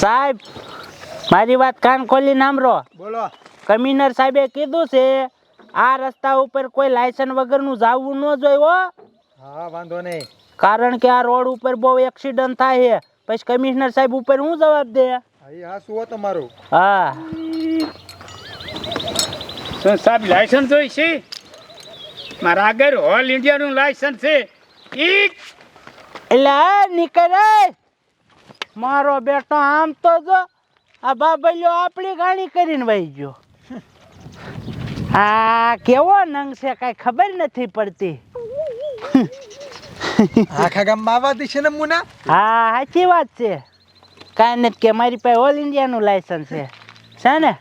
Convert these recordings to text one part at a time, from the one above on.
સાહેબ મારી વાત કાન ખોલી નામરો. બોલો. કમિશનર સાહેબે કીધું છે આ રસ્તા ઉપર કોઈ લાયસન્સ વગરનું જાવું ન જોઈએ હો. હા વાંધો નહીં. કારણ કે આ રોડ ઉપર બહુ એક્સિડન્ટ થાય છે. પછી કમિશનર સાહેબ ઉપર હું જવાબ દે? હા હા શું તમારું. હા. સાહેબ લાયસન્સ હોય છે? મારા આગળ ઓલ ઇન્ડિયાનું લાયસન્સ છે. એટલે નીકળે. મારો બેટો આમ તો જો આ બાબલ્યો આપણી ગાણી કરીને વહી ગયો. આ કેવો નંગ છે કઈ ખબર નથી પડતી. આખા ગામમાં આવવા છે ને મુના? હા સાચી વાત છે. કાંઈ નથી કે મારી પાસે ઓલ ઇન્ડિયાનું લાયસન્સ છે. છે ને?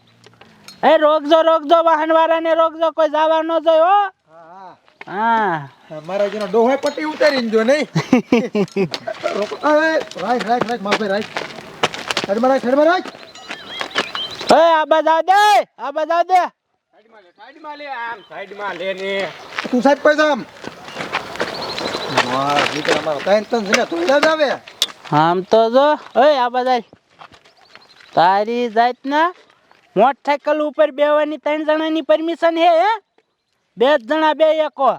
એ રોકજો રોકજો વાહન વાળાને રોકજો કોઈ જવા ન જોઈએ હો. મારા જેનો ડોહાય પટ્ટી ઉતારીને જો નહીં. રાખ રાખ રાખ માફે રાખ. સાઈડમાં રાખ સાઈડમાં રાખ. એ આ બધા દે આ બધા દે. સાઈડમાં લે આમ સાઈડમાં લે ને. તું સાહેબ પૈસા આમ વાહ દીકરા મારો ત્રણ ત્રણ છે તું યાદ આવે. આમ તો જો ઓય આ બધા. તારી જાતના મોટરસાયકલ ઉપર બેવાની ત્રણ જણાની પરમિશન હે હે? બે જ જણા બે એકો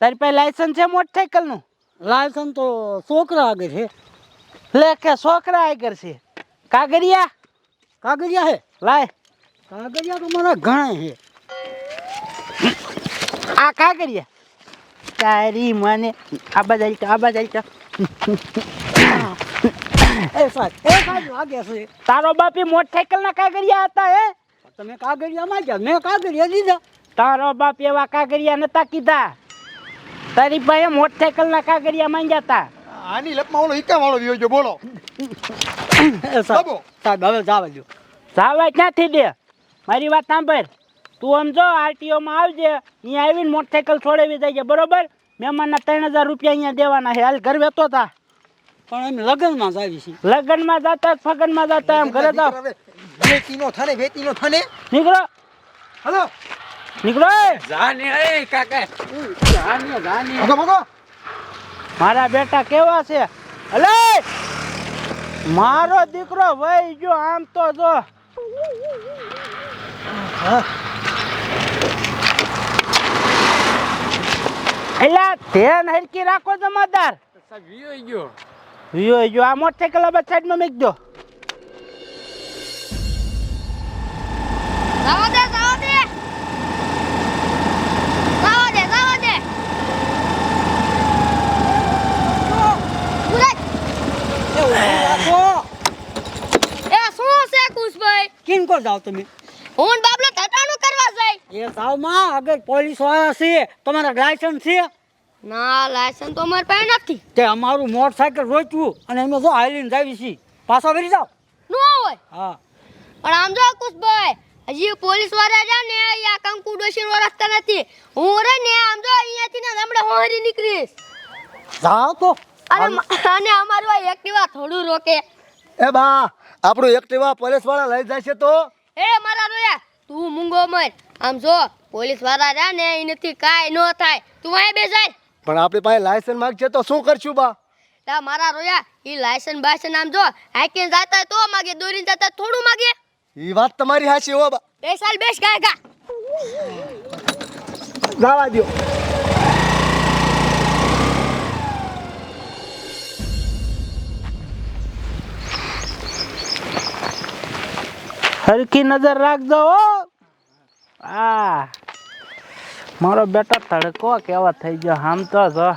તારી પાસે લાયસન્સ છે મોટરસાયકલનું લાયસન્સ તો છોકરા આગળ છે. લે કે છોકરા આગળ છે. કાગરિયા કાગળિયા હે? લાય. કાગળિયા તો મારા ઘણા છે આ કાગરિયા તારી મને આ બધા આ બધા એ સાહેબ એ સાહેબ લાગે છે. તારો બાપી મોટરસાયકલના કાગરિયા હતા હે? તમે કાગળિયા માંગ્યા મેં કાગળિયા દીધા તારો બાપ એવા કાગરિયા નતા કીધા. તારી પાસે મોટરસાયકલના કાગરિયા માંગ્યા તા આની લપમાં ઓલો ઈકા વાળો વિયો જો બોલો. સાબો સાબ હવે જવા જો જાવા ક્યાંથી દે. મારી વાત સાંભળ. તું સમજો આરટીઓમાં આવજે. અહીંયા આવીને મોટરસાયકલ છોડાવી જાય બરોબર? મહેમાનના ત્રણ હજાર રૂપિયા અહીંયા દેવાના છે. હાલ ઘર વેતો તા. પણ એમ લગ્નમાં જ આવી છીએ લગ્નમાં જતા ફગનમાં જતા એમ ઘરે જાવ વેચી નો થાને વેચી નો થાને. નીકળો. હલો. નીકળો જાને એ કાકા. જાને જાને. ભગો ભગો. મારા બેટા કેવા છે? અલે! મારો દીકરો વહી જો આમ તો જો. એલા ધ્યાન હરકી રાખો જમાદાર. વિયો ગયો. વિયો જો આ મોટરસાયકલ આ સાઈડમાં મૂકજો જવા દે જવા દે જવા દે ઉરે, એ શું છે કો જાઓ તમે? હું બાબલો ઠટાણું કરવા જાય. એ જાવમાં આગળ પોલીસવાળા છે તમારા લાયસન્સ છે? ના લાયસન્સ તો અમારી પાસે નથી. તે અમારું મોટરસાઇકલ રોચ્યું અને અમે જો હાલીને જાવી છીએ. પાછા ફરી જાવ નો હોય. હા. પણ આમ જો કુશભાઈ હજી પોલીસવાળા જા ને આ કંકુ ડોશી રસ્તા નથી. હું રે ને આમ જો અહીંયાથી ને હમણાં હોરી નીકળીશ. જાવ તો. અને અને અમારું આ એક્ટિવા થોડું રોકે. એ બા આપણું એક્ટિવા પોલીસવાળા લઈ જાય છે તો? એ મારા રોયા તું મૂંગો મર. આમ જો પોલીસવાળા રહ્યા ને એનાથી કાંઈ ન થાય. તું અહીં બેસાય પણ આપણી પાસે લાયસન્સ માંગશે તો શું કરશું બા? તા મારા રોયા ઈ લાયસન્સ બાયસન્સ આમ જો હાઈકીને જાતા તો માગે દોરીને જાતા થોડું માગે એ વાત તમારી હાચી હો બા. બે સાલ બેસ ગાય ગા. જવા દો હરકી નજર રાખજો હો. આ મારો બેટા તડકો કેવા થઈ ગયો આમ તો જો.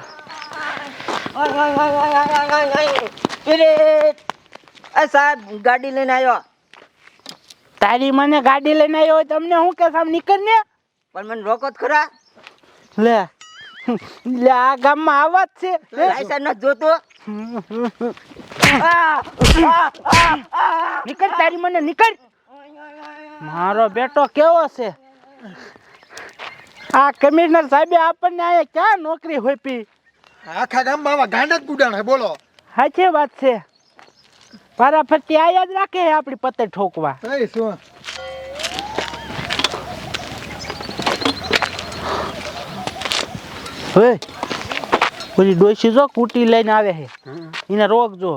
સાહેબ ગાડી લઈને આવ્યો. તારી મને ગાડી લઈને આવ્યો તમને હું કે સામ નીકળ ને? પણ મને રોકો ખરા. લે લે આ ગામમાં આવા જ છે. લાયસન્સ ન જોતો. નીકળ તારી મને નીકળ. મારો બેટો કેવો છે? આ કમિશનર સાહેબે આપણને અહીંયા ક્યાં નોકરી હોપી? આખા ગામમાં આવા ગાંડા જ ગુડાણ હે બોલો. સાચી વાત છે. ફરાફરતી આયા જ રાખે છે આપણી પતે ઠોકવા. એ શું? હે પછી ડોસી જો કુટી લઈને આવે છે એને રોક જો.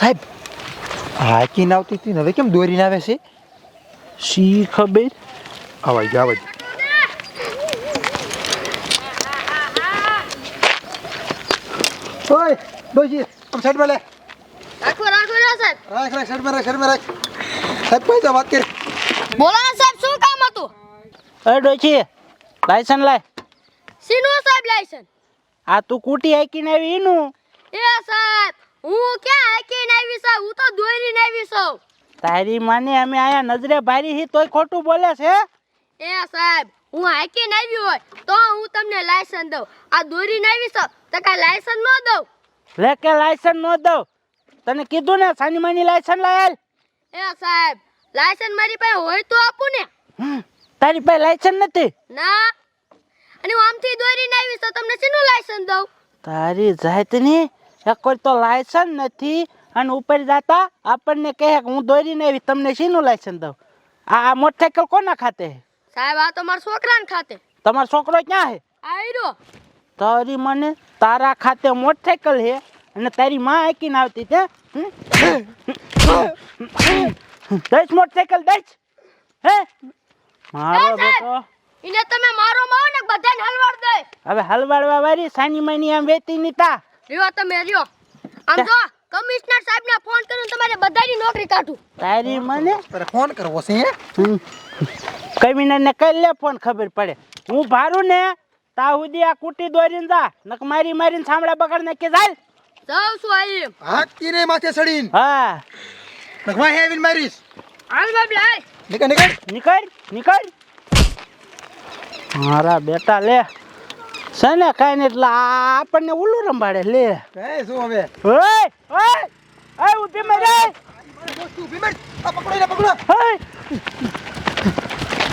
સાહેબ હાકી ના આવતી હતી હવે કેમ દોરીને આવે છે? શી ખબર? આવાજ જા આવાજ ઓય ડોજી આમ સાઈડમાં લે. રાખો રાખો સાહેબ. રાખ રાખ સાઈડમાં રાખ સાઈડમાં રાખ. સાહેબ કોઈ તો વાત કરી. બોલો સાહેબ શું કામ હતું? એ ડોશી લાયસન લાય. સીનો સાહેબ લાયસન્સ આ તું કૂટી હાકીને આવી એનું? એ સાહેબ. હું ક્યાં હાકીને આવી છું હું તો દોરીને આવી છું તારી માને અમે આયા નજરે ભારી હી તોય ખોટું બોલે છે? એ સાહેબ હું હાકીને નાવી હોય તો હું તમને લાયસન્સ દઉં. આ દોરીને આવી છું તો કા લાયસન્સ ન દઉં? લે કે લાયસન ન દઉં? તને કીધું ને સાની માની લાયસન્સ લાયેલ એ સાહેબ લાયસન્સ મારી પાસે હોય તો આપું ને. તારી પાસે લાયસન નથી? ના. અને હું આમથી દોરીને નાવી છું તમને શેનું લાયસન્સ દઉં? તારી જાતની કોઈ તો લાયસન નથી અને ઉપર જાતા આપણને કહે કે હું દોરીને આવી તમને શીનું લાયસન્સ દઉં? આ મોટરસાઇકલ કોના ખાતે સાહેબ આ તો મારા છોકરાને ખાતે. તમારો છોકરો ક્યાં હે? આયરો. તારી મને તારા ખાતે મોટરસાઇકલ હે અને તારી માં આકીને આવતી તે દસ મોટરસાઇકલ દસ હે? મારો બેટો. એને તમે મારો માવો ને બધાને હલવાડ દે. હવે હલવાડવા વાળી સાની માની આમ વેતી ની તા રહ્યો તમે રહ્યો આમ જો કમિશનર સાહેબને ફોન કરીને તમારે બધાની નોકરી કાઢું. તારી મને? તારે ફોન કરવો છે હે? કમિનર ને કઈ લે ફોન ખબર પડે. હું ભારું ને તા સુધી આ કુટી દોરીને જા નક મારી મારીને સાંભળા બગાડ કે જાય. જાવ છું આઈ હાથ રે માથે સડીન હા. નખવા હે આવીને મારીશ. હાલ બાબલા હાલ. નીકળ નીકળ. નીકળ નીકળ. મારા બેટા લે. છે કાઈ ને એટલે આપણને ઉલ્લું રંભાડે લે. કઈ શું હવે? ઓય ઓય ઓય ઊભી મરે. તું ભીમડ આ પકડો પકડો. ઓય.